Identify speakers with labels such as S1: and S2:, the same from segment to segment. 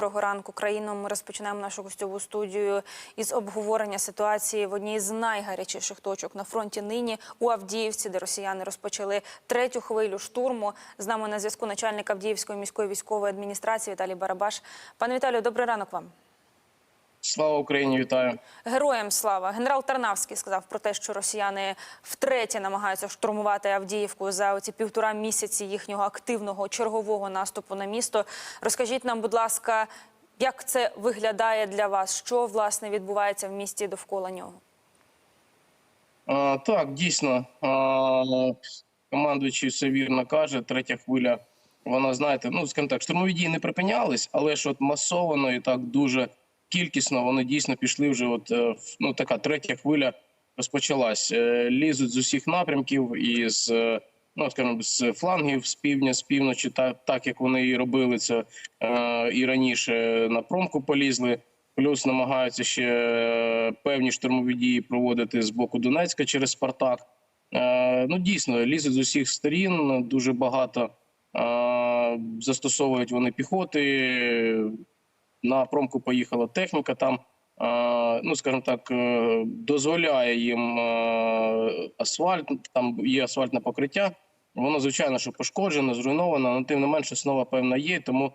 S1: Доброго ранку, країну. Ми розпочинаємо нашу гостьову студію із обговорення ситуації в одній з найгарячіших точок на фронті нині у Авдіївці, де росіяни розпочали третю хвилю штурму. З нами на зв'язку начальник Авдіївської міської військової адміністрації Віталій Барабаш. Пане Віталію, добрий ранок вам.
S2: Слава Україні, вітаю.
S1: Героям слава генерал Тарнавський сказав про те, що росіяни втретє намагаються штурмувати Авдіївку за оці півтора місяці їхнього активного чергового наступу на місто. Розкажіть нам, будь ласка, як це виглядає для вас? Що власне відбувається в місті довкола нього?
S2: А, так, дійсно, а, командуючий все вірно каже. Третя хвиля. Вона знаєте, ну скажімо так, штурмові дії не припинялись, але ж от масовано і так дуже кількісно вони дійсно пішли вже. От е, ну така третя хвиля розпочалась. Е, Лізуть з усіх напрямків і з е, ну скажімо, з флангів, з півдня, з півночі, так, так як вони і робили це і раніше на промку полізли. Плюс намагаються ще певні штурмові дії проводити з боку Донецька через Спартак. Ну дійсно лізуть з усіх сторін. Дуже багато застосовують вони піхоти. На промку поїхала техніка. Там е, ну скажімо так, е, дозволяє їм е, асфальт. Там є асфальтне покриття. Воно звичайно, що пошкоджено, зруйновано, але тим не менше основа певна є. Тому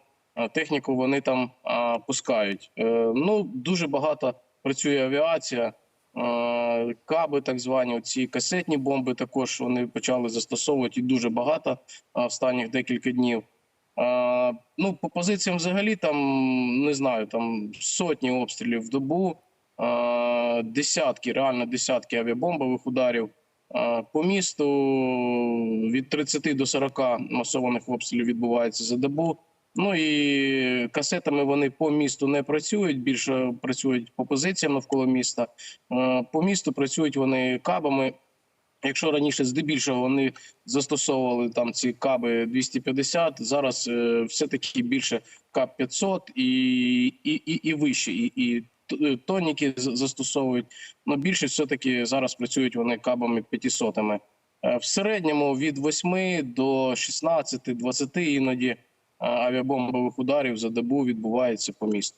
S2: техніку вони там пускають. Ну дуже багато працює авіація. Каби, так звані, ці касетні бомби також вони почали застосовувати дуже багато останніх декілька днів. Ну, по позиціям взагалі там не знаю, там сотні обстрілів в добу, десятки, реально десятки авіабомбових ударів. По місту від 30 до 40 масованих обстрілів відбувається за добу. Ну і касетами вони по місту не працюють. Більше працюють по позиціям навколо міста. По місту працюють вони кабами. Якщо раніше здебільшого вони застосовували там ці каби 250, зараз е, все таки більше каб 500 і, і, і, і вище, і, і е, тоніки застосовують. Ну більше все таки зараз працюють вони кабами 500 Е, В середньому від 8 до 16-20 іноді е, авіабомбових ударів за добу відбувається по місту.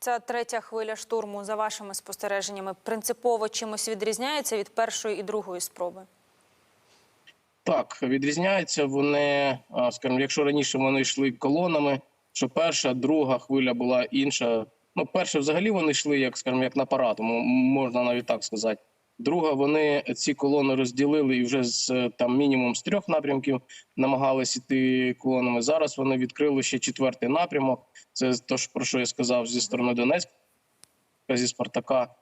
S1: Ця третя хвиля штурму, за вашими спостереженнями, принципово чимось відрізняється від першої і другої спроби.
S2: Так, відрізняються вони, скажімо, якщо раніше вони йшли колонами, що перша, друга хвиля була інша. Ну, перша взагалі вони йшли, як скажімо, як на парад, можна навіть так сказати. Друга, вони ці колони розділили і вже з е, там мінімум з трьох напрямків намагалися йти колонами. Зараз вони відкрили ще четвертий напрямок. Це те, про що я сказав зі сторони Донецька, зі Спартака.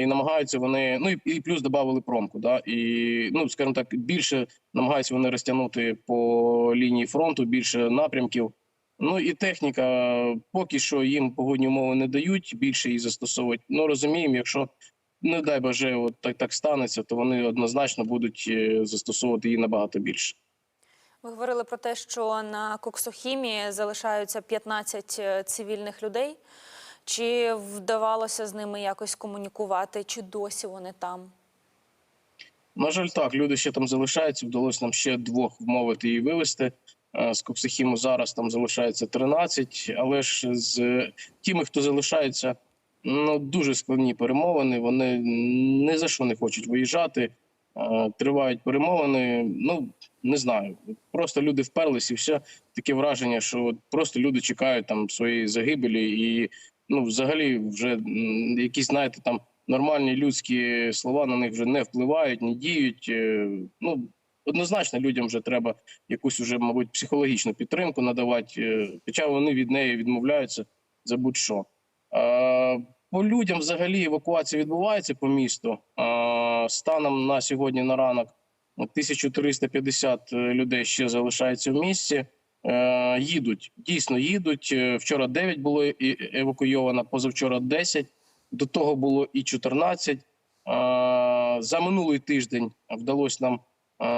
S2: І намагаються вони, ну і, плюс додали промку. Да, і ну, скажімо так, більше намагаються вони розтягнути по лінії фронту, більше напрямків. Ну і техніка, поки що їм погодні умови не дають, більше її застосовують. Ну розуміємо, якщо не дай боже, от так, так станеться, то вони однозначно будуть е, застосовувати її набагато більше.
S1: Ви говорили про те, що на Коксохімії залишаються 15 е, цивільних людей. Чи вдавалося з ними якось комунікувати, чи досі вони там?
S2: На жаль, так люди ще там залишаються. Вдалося нам ще двох вмовити і вивезти. Е, З Коксихіму зараз там залишається 13, але ж з тими, хто залишається, ну дуже складні перемовини. Вони ні за що не хочуть виїжджати. Е, Тривають перемовини. Ну не знаю. Просто люди вперлись, і все таке враження, що просто люди чекають там своєї загибелі, і ну, взагалі, вже якісь знаєте там нормальні людські слова на них вже не впливають, не діють. Е, Ну однозначно, людям вже треба якусь уже, мабуть, психологічну підтримку надавати. е, Хоча вони від неї відмовляються за будь-що. Е, По людям взагалі евакуація відбувається по місту. Е, Станом на сьогодні на ранок 1350 людей ще залишається в місті. Е, Їдуть, дійсно їдуть. Е, Вчора 9 було евакуйовано, позавчора 10. До того було і 14. Е, За минулий тиждень вдалося нам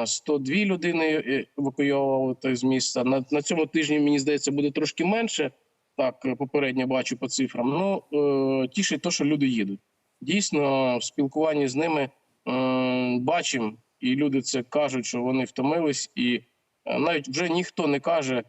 S2: е, 102 людини е, евакуйовувати з міста. На, на цьому тижні, мені здається, буде трошки менше. Так, е, попередньо бачу по цифрам. Ну, е, тішить те, що люди їдуть. Дійсно, в спілкуванні з ними е, бачимо, і люди це кажуть, що вони втомились, і навіть вже ніхто не каже,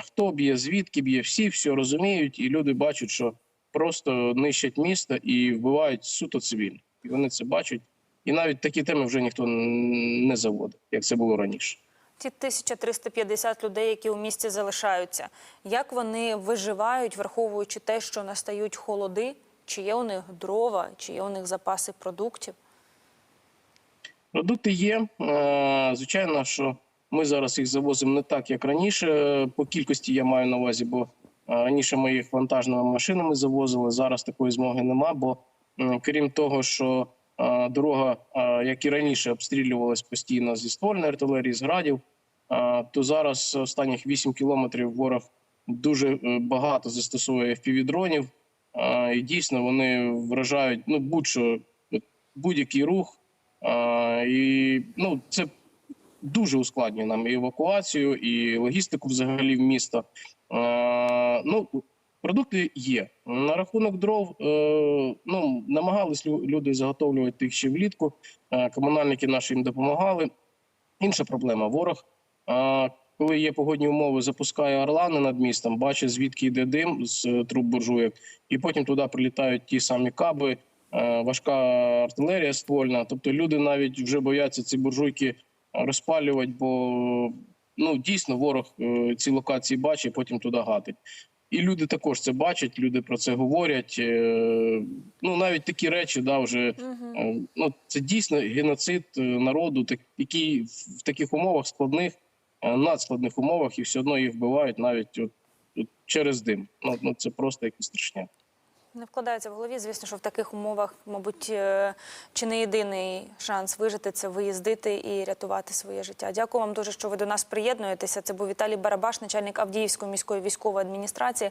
S2: Хто б'є, звідки б'є, всі все розуміють, і люди бачать, що просто нищать місто і вбивають суто цивільних. І вони це бачать. І навіть такі теми вже ніхто не заводить, як це було раніше.
S1: Ті 1350 людей, які у місті залишаються, як вони виживають, враховуючи те, що настають холоди? Чи є у них дрова, чи є у них запаси продуктів?
S2: Продукти є. Е, Звичайно, що ми зараз їх завозимо не так, як раніше. По кількості я маю на увазі, бо е, раніше ми їх вантажними машинами завозили. Зараз такої змоги нема. Бо крім того, що дорога, як і раніше, обстрілювалась постійно зі ствольної артилерії, з градів, то зараз останніх 8 кілометрів ворог дуже е, багато застосовує FPV-дронів. Е, І дійсно вони вражають ну будь-що будь-який рух. І ну, це дуже ускладнює нам і евакуацію, і логістику взагалі в місто. Ну, продукти є. На рахунок дров, е, ну, намагались люди заготовлювати їх ще влітку. Е, комунальники наші їм допомагали. Інша проблема ворог. Коли є погодні умови, запускає орлани над містом, бачить, звідки йде дим з е, труб буржуєк, і потім туди прилітають ті самі каби, е, важка артилерія ствольна. Тобто люди навіть вже бояться ці буржуйки розпалювати, бо ну дійсно ворог е, ці локації бачить, потім туди гатить. І люди також це бачать, люди про це говорять. Е, Ну навіть такі речі, да, вже е, ну це дійсно геноцид е, народу, який в таких умовах складних, надскладних умовах, і все одно їх вбивають навіть от, от через дим. Ну, ну це просто якась страшня.
S1: Не вкладається в голові. Звісно, що в таких умовах, мабуть, чи не єдиний шанс вижити це виїздити і рятувати своє життя. Дякую вам дуже, що ви до нас приєднуєтеся. Це був Віталій Барабаш, начальник Авдіївської міської військової адміністрації.